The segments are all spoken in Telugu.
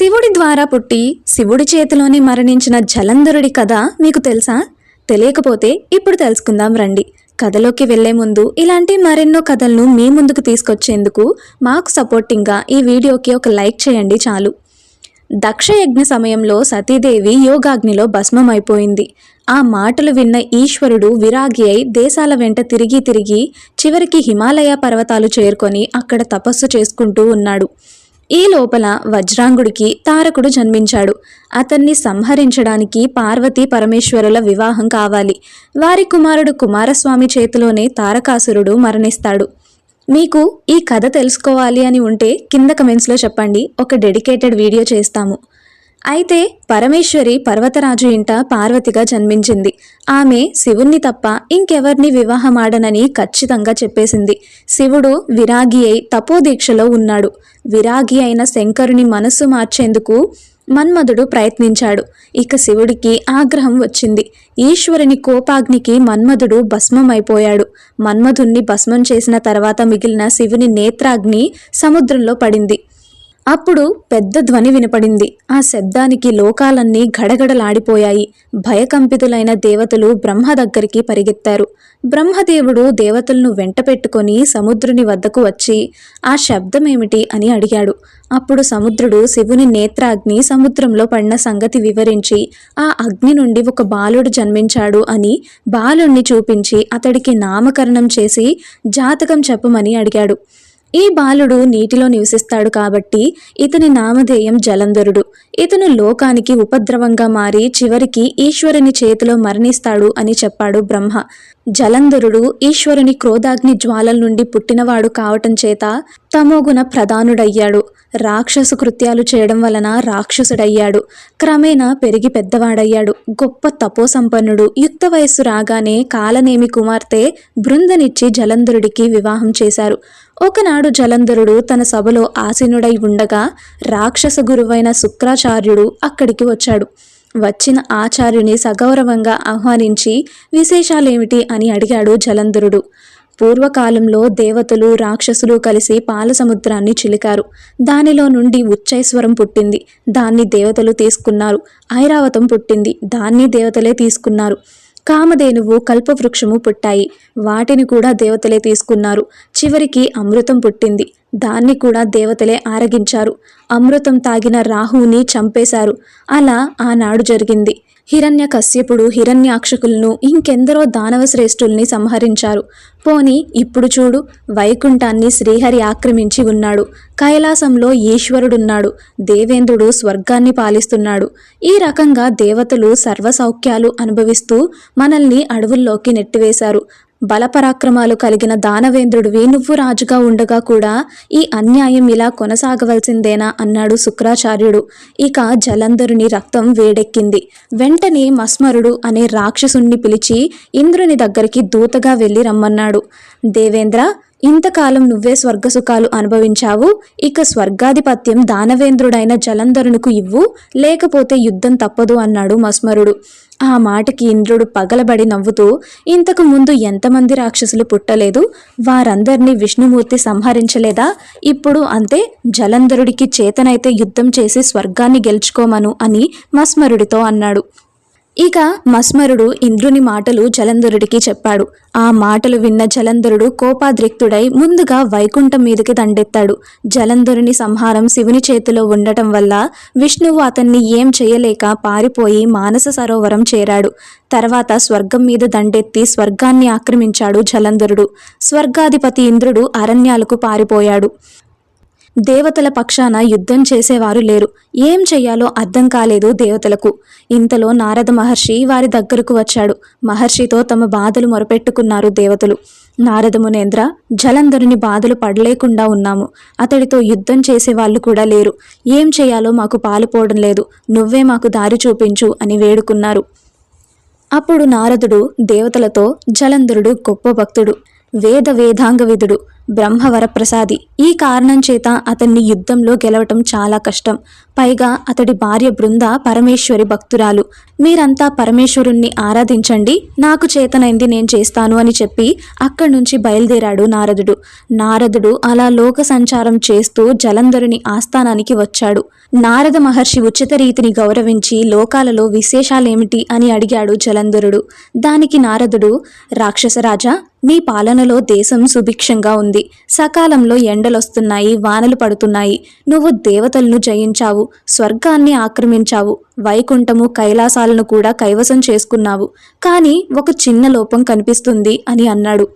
శివుడి ద్వారా పుట్టి శివుడి చేతిలోనే మరణించిన జలంధరుడి కథ మీకు తెలుసా? తెలియకపోతే ఇప్పుడు తెలుసుకుందాం రండి. కథలోకి వెళ్ళే ముందు ఇలాంటి మరెన్నో కథలను మీ ముందుకు తీసుకొచ్చేందుకు మాకు సపోర్టింగ్గా ఈ వీడియోకి ఒక లైక్ చేయండి చాలు. దక్షయజ్ఞ సమయంలో సతీదేవి యోగాగ్నిలో భస్మమైపోయింది. ఆ మాటలు విన్న ఈశ్వరుడు విరాగి అయి దేశాల వెంట తిరిగి తిరిగి చివరికి హిమాలయ పర్వతాలు చేరుకొని అక్కడ తపస్సు చేసుకుంటూ ఉన్నాడు. ఈ లోపల వజ్రాంగుడికి తారకుడు జన్మించాడు. అతన్ని సంహరించడానికి పార్వతీ పరమేశ్వరుల వివాహం కావాలి. వారి కుమారుడు కుమారస్వామి చేతిలోనే తారకాసురుడు మరణిస్తాడు. మీకు ఈ కథ తెలుసుకోవాలి అని ఉంటే కింద కమెంట్స్లో చెప్పండి. ఒక డెడికేటెడ్ వీడియో చేస్తాము. అయితే పరమేశ్వరి పర్వతరాజు ఇంట పార్వతిగా జన్మించింది. ఆమె శివుణ్ణి తప్ప ఇంకెవర్ని వివాహమాడనని ఖచ్చితంగా చెప్పేసింది. శివుడు విరాగి అయి తపోదీక్షలో ఉన్నాడు. విరాగి అయిన శంకరుని మనస్సు మార్చేందుకు మన్మధుడు ప్రయత్నించాడు. ఇక శివుడికి ఆగ్రహం వచ్చింది. ఈశ్వరుని కోపాగ్నికి మన్మధుడు భస్మమైపోయాడు. మన్మధుణ్ణి భస్మం చేసిన తర్వాత మిగిలిన శివుని నేత్రాగ్ని సముద్రంలో పడింది. అప్పుడు పెద్ద ధ్వని వినపడింది. ఆ శబ్దానికి లోకాలన్నీ గడగడలాడిపోయాయి. భయకంపితులైన దేవతలు బ్రహ్మ దగ్గరికి పరిగెత్తారు. బ్రహ్మదేవుడు దేవతలను వెంట పెట్టుకొని సముద్రుని వద్దకు వచ్చి ఆ శబ్దమేమిటి? అని అడిగాడు. అప్పుడు సముద్రుడు శివుని నేత్రాగ్ని సముద్రంలో పడిన సంగతి వివరించి ఆ అగ్ని నుండి ఒక బాలుడు జన్మించాడు అని బాలుణ్ణి చూపించి అతడికి నామకరణం చేసి జాతకం చెప్పమని అడిగాడు. ఈ బాలుడు నీటిలో నివసిస్తాడు కాబట్టి ఇతని నామధేయం జలంధరుడు. ఇతను లోకానికి ఉపద్రవంగా మారి చివరికి ఈశ్వరుని చేతిలో మరణిస్తాడు అని చెప్పాడు బ్రహ్మ. జలంధరుడు ఈశ్వరుని క్రోధాగ్ని జ్వాలల నుండి పుట్టినవాడు కావటం చేత తమోగుణ ప్రధానుడయ్యాడు. రాక్షసు కృత్యాలు చేయడం వలన రాక్షసుడయ్యాడు. క్రమేణా పెరిగి పెద్దవాడయ్యాడు. గొప్ప తపోసంపన్నుడు. యుక్త వయస్సు రాగానే కాలనేమి కుమార్తె బృందనిచ్చి జలంధరుడికి వివాహం చేశారు. ఒకనాడు జలంధరుడు తన సభలో ఆసీనుడై ఉండగా రాక్షస గురువైన శుక్రాచార్యుడు అక్కడికి వచ్చాడు. వచ్చిన ఆచార్యుని సగౌరవంగా ఆహ్వానించి విశేషాలేమిటి అని అడిగాడు జలంధరుడు. పూర్వకాలంలో దేవతలు రాక్షసులు కలిసి పాలసముద్రాన్ని చిలికారు. దానిలో నుండి ఉచ్చైశ్వరం పుట్టింది. దాన్ని దేవతలు తీసుకున్నారు. ఐరావతం పుట్టింది. దాన్ని దేవతలే తీసుకున్నారు. కామధేనువు కల్పవృక్షము పుట్టాయి. వాటిని కూడా దేవతలే తీసుకున్నారు. చివరికి అమృతం పుట్టింది. దాన్ని కూడా దేవతలే ఆరగించారు. అమృతం తాగిన రాహువుని చంపేశారు. అలా ఆనాడు జరిగింది. హిరణ్య కశ్యపుడు హిరణ్యాక్షకులను ఇంకెందరో దానవ శ్రేష్ఠుల్ని సంహరించారు. పోని ఇప్పుడు చూడు వైకుంఠాన్ని శ్రీహరి ఆక్రమించి ఉన్నాడు. కైలాసంలో ఈశ్వరుడున్నాడు. దేవేంద్రుడు స్వర్గాన్ని పాలిస్తున్నాడు. ఈ రకంగా దేవతలు సర్వసౌఖ్యాలు అనుభవిస్తూ మనల్ని అడవుల్లోకి నెట్టివేశారు. బలపరాక్రమాలు కలిగిన దానవేంద్రుడివి నువ్వు రాజుగా ఉండగా కూడా ఈ అన్యాయం ఇలా కొనసాగవలసిందేనా అన్నాడు శుక్రాచార్యుడు. ఇక జలంధరుని రక్తం వేడెక్కింది. వెంటనే మస్మరుడు అనే రాక్షసుణ్ణి పిలిచి ఇంద్రుని దగ్గరికి దూతగా వెళ్ళి రమ్మన్నాడు. దేవేంద్ర ఇంతకాలం నువ్వే స్వర్గసుఖాలు అనుభవించావు. ఇక స్వర్గాధిపత్యం దానవేంద్రుడైన జలంధరునికి ఇవ్వు. లేకపోతే యుద్ధం తప్పదు అన్నాడు మస్మరుడు. ఆ మాటకి ఇంద్రుడు పగలబడి నవ్వుతూ ఇంతకు ముందు ఎంతమంది రాక్షసులు పుట్టలేదు? వారందరినీ విష్ణుమూర్తి సంహరించలేదా? ఇప్పుడు అంతే జలంధరుడికి చేతనైతే యుద్ధం చేసి స్వర్గాన్ని గెలుచుకోమను అని మస్మరుడితో అన్నాడు. ఇక మస్మరుడు ఇంద్రుని మాటలు జలంధరుడికి చెప్పాడు. ఆ మాటలు విన్న జలంధరుడు కోపాద్రిక్తుడై ముందుగా వైకుంఠం మీదకి దండెత్తాడు. జలంధరుని సంహారం శివుని చేతిలో ఉండటం వల్ల విష్ణువు అతన్ని ఏం చేయలేక పారిపోయి మానస సరోవరం చేరాడు. తర్వాత స్వర్గం మీద దండెత్తి స్వర్గాన్ని ఆక్రమించాడు జలంధరుడు. స్వర్గాధిపతి ఇంద్రుడు అరణ్యాలకు పారిపోయాడు. దేవతల పక్షాన యుద్ధం చేసేవారు లేరు. ఏం చెయ్యాలో అర్థం కాలేదు దేవతలకు. ఇంతలో నారద మహర్షి వారి దగ్గరకు వచ్చాడు. మహర్షితో తమ బాధలు మొరపెట్టుకున్నారు దేవతలు. నారద మునేంద్ర జలంధరుని బాధలు పడలేకుండా ఉన్నాము. అతడితో యుద్ధం చేసే వాళ్ళు కూడా లేరు. ఏం చేయాలో మాకు పాలుపోవడం లేదు. నువ్వే మాకు దారి చూపించు అని వేడుకున్నారు. అప్పుడు నారదుడు దేవతలతో జలంధరుడు గొప్ప భక్తుడు వేద వేదాంగ విధుడు బ్రహ్మవరప్రసాది. ఈ కారణం చేత అతన్ని యుద్ధంలో గెలవటం చాలా కష్టం. పైగా అతడి భార్య బృంద పరమేశ్వరి భక్తురాలు. మీరంతా పరమేశ్వరుణ్ణి ఆరాధించండి. నాకు చేతనైంది నేను చేస్తాను అని చెప్పి అక్కడి నుంచి బయలుదేరాడు నారదుడు. నారదుడు అలా లోక సంచారం చేస్తూ జలంధరుని ఆస్థానానికి వచ్చాడు. నారద మహర్షి ఉచిత రీతిని గౌరవించి లోకాలలో విశేషాలేమిటి అని అడిగాడు జలంధరుడు. దానికి నారదుడు రాక్షసరాజా మీ పాలనలో దేశం సుభిక్షంగా ఉంది. సకాలంలో ఎండలొస్తున్నాయి వానలు పడుతున్నాయి. నువ్వు దేవతలను జయించావు స్వర్గాన్ని ఆక్రమించావు వైకుంఠము కైలాసాలను కూడా కైవసం చేసుకున్నావు. కానీ ఒక చిన్న లోపం కనిపిస్తుంది అని అన్నాడు.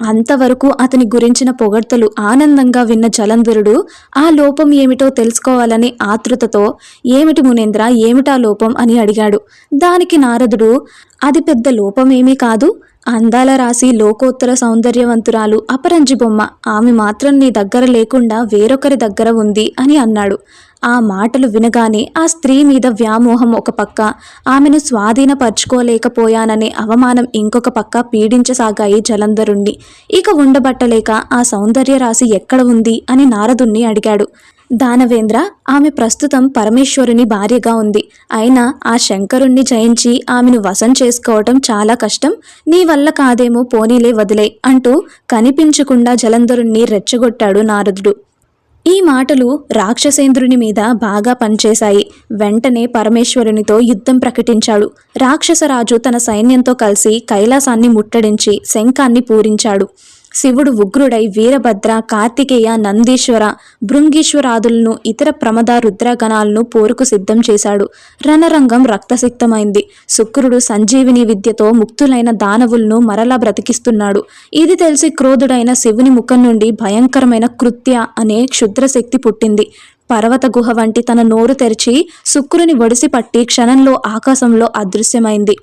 అంతవరకు అతని గురించిన పొగడ్తలు ఆనందంగా విన్న జలంధరుడు ఆ లోపం ఏమిటో తెలుసుకోవాలనే ఆతృతతో ఏమిటి మునేంద్ర ఏమిటా లోపం? అని అడిగాడు. దానికి నారదుడు అది పెద్ద లోపమేమీ కాదు. అందాల రాసి లోకోత్తర సౌందర్యవంతురాలు అపరంజి బొమ్మ. ఆమె మాత్రం నీ దగ్గర లేకుండా వేరొకరి దగ్గర ఉంది అని అన్నాడు. ఆ మాటలు వినగానే ఆ స్త్రీ మీద వ్యామోహం ఒక పక్క. ఆమెను స్వాధీనపరుచుకోలేకపోయాననే అవమానం ఇంకొక పక్క పీడించసాగాయి జలంధరుణ్ణి. ఇక ఉండబట్టలేక ఆ సౌందర్యరాశి ఎక్కడ ఉంది అని నారదుణ్ణి అడిగాడు. దానవేంద్ర ఆమె ప్రస్తుతం పరమేశ్వరుని భార్యగా ఉంది. అయినా ఆ శంకరుణ్ణి జయించి ఆమెను వశం చేసుకోవటం చాలా కష్టం. నీ వల్ల కాదేమో పోనీలే వదిలే అంటూ కనిపించకుండా జలంధరుణ్ణి రెచ్చగొట్టాడు నారదుడు. ఈ మాటలు రాక్షసేంద్రుని మీద బాగా పనిచేశాయి. వెంటనే పరమేశ్వరునితో యుద్ధం ప్రకటించాడు. రాక్షసరాజు తన సైన్యంతో కలిసి కైలాసాన్ని ముట్టడించి శంఖాన్ని పూరించాడు. శివుడు ఉగ్రుడై వీరభద్ర కార్తికేయ నందీశ్వర భృంగీశ్వరాదులను ఇతర ప్రమద రుద్రగణాలను పోరుకు సిద్ధం చేశాడు. రణరంగం రక్తసిక్తమైంది. శుక్రుడు సంజీవిని విద్యతో ముక్తులైన దానవులను మరలా బ్రతికిస్తున్నాడు. ఇది తెలిసి క్రోధుడైన శివుని ముఖం నుండి భయంకరమైన కృత్య అనే క్షుద్రశక్తి పుట్టింది. పర్వత గుహ వంటి తన నోరు తెరిచి శుక్రుని ఒడిసి పట్టి క్షణంలో ఆకాశంలో అదృశ్యమైంది.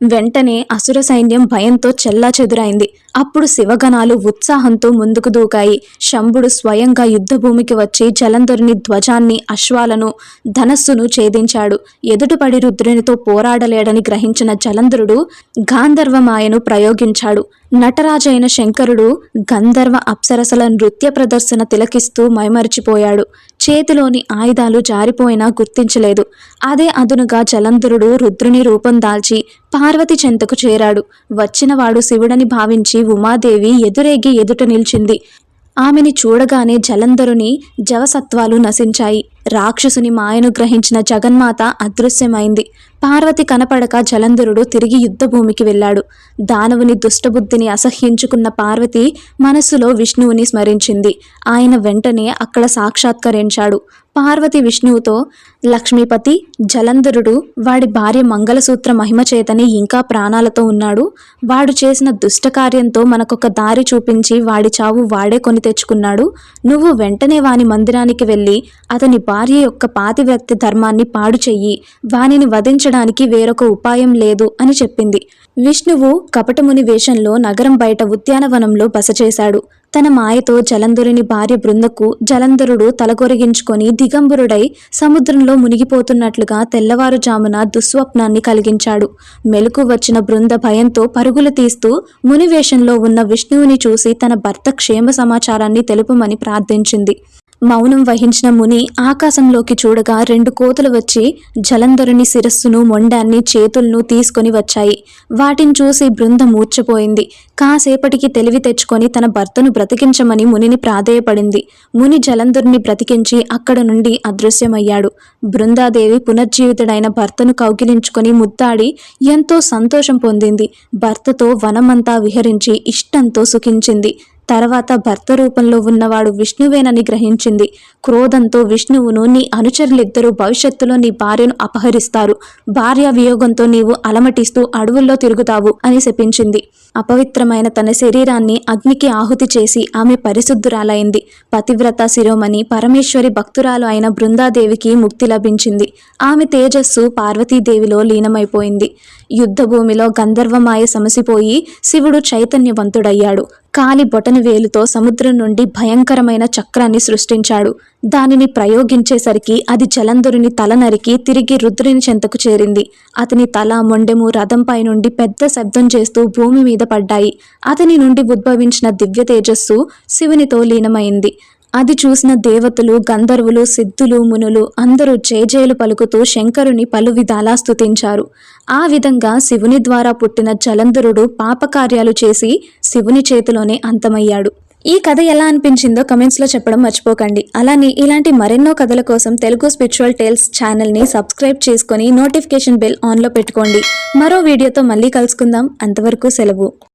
వెంటనే అసుర సైన్యం భయంతో చెల్లాచెదురైంది. అప్పుడు శివగణాలు ఉత్సాహంతో ముందుకు దూకాయి. శంభుడు స్వయంగా యుద్ధభూమికి వచ్చి జలంధరుని ధ్వజాన్ని అశ్వాలను ధనస్సును ఛేదించాడు. ఎదుటిపడి రుద్రునితో పోరాడలేడని గ్రహించిన జలంధరుడు గాంధర్వమాయను ప్రయోగించాడు. నటరాజైన శంకరుడు గంధర్వ అప్సరసల నృత్య ప్రదర్శన తిలకిస్తూ మైమరిచిపోయాడు. చేతిలోని ఆయుధాలు జారిపోయినా గుర్తించలేదు. అదే అదునుగా జలంధరుడు రుద్రుని రూపం దాల్చి పార్వతి చెంతకు చేరాడు. వచ్చినవాడు శివుడని భావించి ఉమాదేవి ఎదురేగి ఎదుట నిల్చింది. ఆమెని చూడగానే జలంధరుని జవసత్వాలు నశించాయి. రాక్షసుని మాయను గ్రహించిన జగన్మాత అదృశ్యమైంది. పార్వతి కనపడక జలంధరుడు తిరిగి యుద్ధభూమికి వెళ్ళాడు. దానవుని దుష్టబుద్ధిని అసహ్యించుకున్న పార్వతి మనస్సులో విష్ణువుని స్మరించింది. ఆయన వెంటనే అక్కడ సాక్షాత్కరించాడు. పార్వతి విష్ణువుతో లక్ష్మీపతి జలంధరుడు వాడి భార్య మంగళసూత్ర మహిమ చేతని ఇంకా ప్రాణాలతో ఉన్నాడు. వాడు చేసిన దుష్టకార్యంతో మనకొక దారి చూపించి వాడి చావు వాడే కొని తెచ్చుకున్నాడు. నువ్వు వెంటనే వాని మందిరానికి వెళ్ళి అతని భార్య యొక్క పాతివ్రత్య ధర్మాన్ని పాడు చెయ్యి. వానిని వధించడానికి వేరొక ఉపాయం లేదు అని చెప్పింది. విష్ణువు కపటముని వేషంలో నగరం బయట ఉద్యానవనంలో బస చేశాడు తన మాయతో జలంధరుని భార్య బృందకు జలంధరుడు తలకొరిగించుకొని దిగంబరుడై సముద్రంలో మునిగిపోతున్నట్లుగా తెల్లవారుజామున దుస్వప్నాన్ని కలిగించాడు. మెలకు వచ్చిన బృంద భయంతో పరుగులు తీస్తూ మునివేషంలో ఉన్న విష్ణువుని చూసి తన భర్త క్షేమ సమాచారాన్ని తెలుపమని ప్రార్థించింది. మౌనం వహించిన ముని ఆకాశంలోకి చూడగా రెండు కోతులు వచ్చి జలంధరుని శిరస్సును మొండాన్ని చేతులను తీసుకొని వచ్చాయి. వాటిని చూసి బృంద మూర్చపోయింది కాసేపటికి తెలివి తెచ్చుకొని తన భర్తను బ్రతికించమని మునిని ప్రాధేయపడింది. ముని జలంధరుని బ్రతికించి అక్కడ నుండి అదృశ్యమయ్యాడు. బృందాదేవి పునర్జీవితుడైన భర్తను కౌగిలించుకొని ముద్దాడి ఎంతో సంతోషం పొందింది. భర్తతో వనమంతా విహరించి ఇష్టంతో సుఖించింది. తర్వాత భర్త రూపంలో ఉన్నవాడు విష్ణువేనని గ్రహించింది. క్రోధంతో విష్ణువును నీ అనుచరులిద్దరూ భవిష్యత్తులో నీ భార్యను అపహరిస్తారు. భార్య వియోగంతో నీవు అలమటిస్తూ అడవుల్లో తిరుగుతావు అని శపించింది. అపవిత్రమైన తన శరీరాన్ని అగ్నికి ఆహుతి చేసి ఆమె పరిశుద్ధురాలైంది. పతివ్రత శిరోమణి పరమేశ్వరి భక్తురాలు అయిన బృందాదేవికి ముక్తి లభించింది. ఆమె తేజస్సు పార్వతీదేవిలో లీనమైపోయింది. యుద్ధభూమిలో గంధర్వమాయ సమసిపోయి శివుడు చైతన్యవంతుడయ్యాడు. కాలి బొటన వేలుతో సముద్రం నుండి భయంకరమైన చక్రాన్ని సృష్టించాడు. దానిని ప్రయోగించేసరికి అది జలంధరుని తల నరికి తిరిగి రుద్రుని చెంతకు చేరింది. అతని తల మొండెము రథంపై నుండి పెద్ద శబ్దం చేస్తూ భూమి మీద పడ్డాయి. అతని నుండి ఉద్భవించిన దివ్య తేజస్సు శివునితో లీనమైంది. అది చూసిన దేవతలు గంధర్వులు సిద్ధులు మునులు అందరూ చేజేలు పలుకుతూ శంకరుని పలు విధాలా స్తుతించారు. ఆ విధంగా శివుని ద్వారా పుట్టిన జలంధరుడు పాపకార్యాలు చేసి శివుని చేతిలోనే అంతమయ్యాడు. ఈ కథ ఎలా అనిపించిందో కమెంట్స్లో చెప్పడం మర్చిపోకండి. అలానే ఇలాంటి మరెన్నో కథల కోసం తెలుగు స్పిరిచువల్ టేల్స్ ఛానల్ని సబ్స్క్రైబ్ చేసుకొని నోటిఫికేషన్ బెల్ ఆన్లో పెట్టుకోండి. మరో వీడియోతో మళ్ళీ కలుసుకుందాం. అంతవరకు సెలవు.